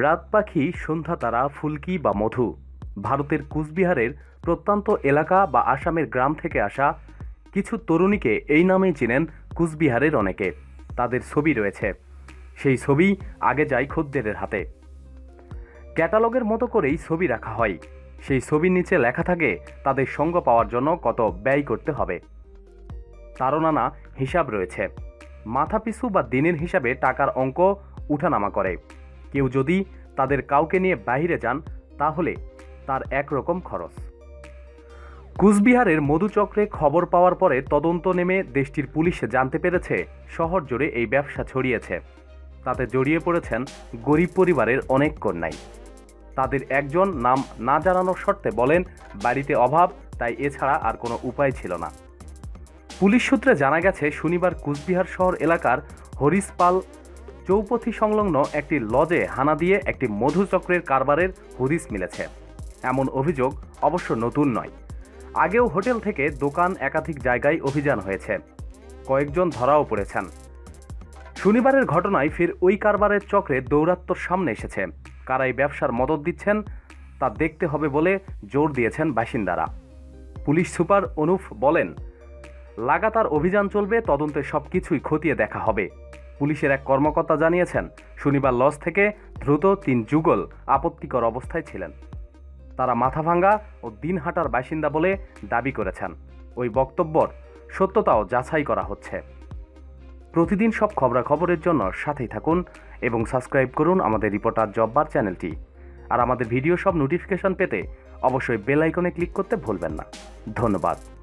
রাত পাখি, সন্ধ্যা তারা, ফুলকি বা মধু। ভারতের কুচবিহারের প্রত্যন্ত এলাকা বা আসামের গ্রাম থেকে আসা কিছু তরুণীকে এই নামেই চেনেন কুচবিহারের অনেকে। তাদের ছবি রয়েছে। সেই ছবি আগে যায় খদ্দেরের হাতে। ক্যাটালগের মতো করেই ছবি রাখা হয়। সেই ছবির নিচে লেখা থাকে, তাদের সঙ্গ পাওয়ার জন্য কত ব্যয় করতে হবে। তারও নানা হিসাব রয়েছে। মাথাপিছু বা দিনের হিসাবে টাকার অঙ্ক, উঠানামা করে। কেউ যদি তাদের কাউকে নিয়ে বাইরে যান, তাহলে তার একরকম খরচ। কুচবিহারের মধুচক্রে খবর পাওয়ার পরে তদন্ত নেমে দেশটির পুলিশ জানতে পেরেছে, শহর জুড়ে এই ব্যবসা ছড়িয়েছে। তাতে জড়িয়ে পড়েছেন গরিব পরিবারের অনেক কন্যাই। তাদের একজন নাম না জানানোর শর্তে বলেন, বাড়িতে অভাব, তাই এছাড়া আর কোনো উপায় ছিল না। পুলিশ সূত্রে জানা গেছে, শনিবার কুচবিহার শহর এলাকার হরিশপাল চৌপথি সংলগ্ন একটি লজে হানা দিয়ে একটি মধুচক্রের কারবারের হদিস মিলেছে। এমন অভিযোগ অবশ্য নতুন নয়। আগেও হোটেল থেকে দোকান একাধিক জায়গায় অভিযান হয়েছে। কয়েকজন ধরাও পড়েছেন। শনিবারের ঘটনায় ফের ওই কারবারের চক্রে দৌরাত্ম্যর সামনে এসেছে। কারাই ব্যবসার মদত দিচ্ছেন তা দেখতে হবে বলে জোর দিয়েছেন বাসিন্দারা। পুলিশ সুপার অনুপ বলেন, লাগাতার অভিযান চলবে, তদন্তে সব কিছুই খতিয়ে দেখা হবে। পুলিশের এক কর্মকর্তা জানিয়েছেন, শনিবার লজ থেকে দ্রুত তিন যুগল আপত্তিকর অবস্থায় ছিলেন। তারা মাথাভাঙ্গা ও দিনহাটার বাসিন্দা বলে দাবি করেছেন। ওই বক্তব্যর সত্যতাও যাচাই করা হচ্ছে। প্রতিদিন সব খবরাখবরের জন্য সাথেই থাকুন এবং সাবস্ক্রাইব করুন আমাদের রিপোর্টার জব্বার চ্যানেলটি। আর আমাদের ভিডিও সব নোটিফিকেশন পেতে অবশ্যই বেল আইকনে ক্লিক করতে ভুলবেন না। ধন্যবাদ।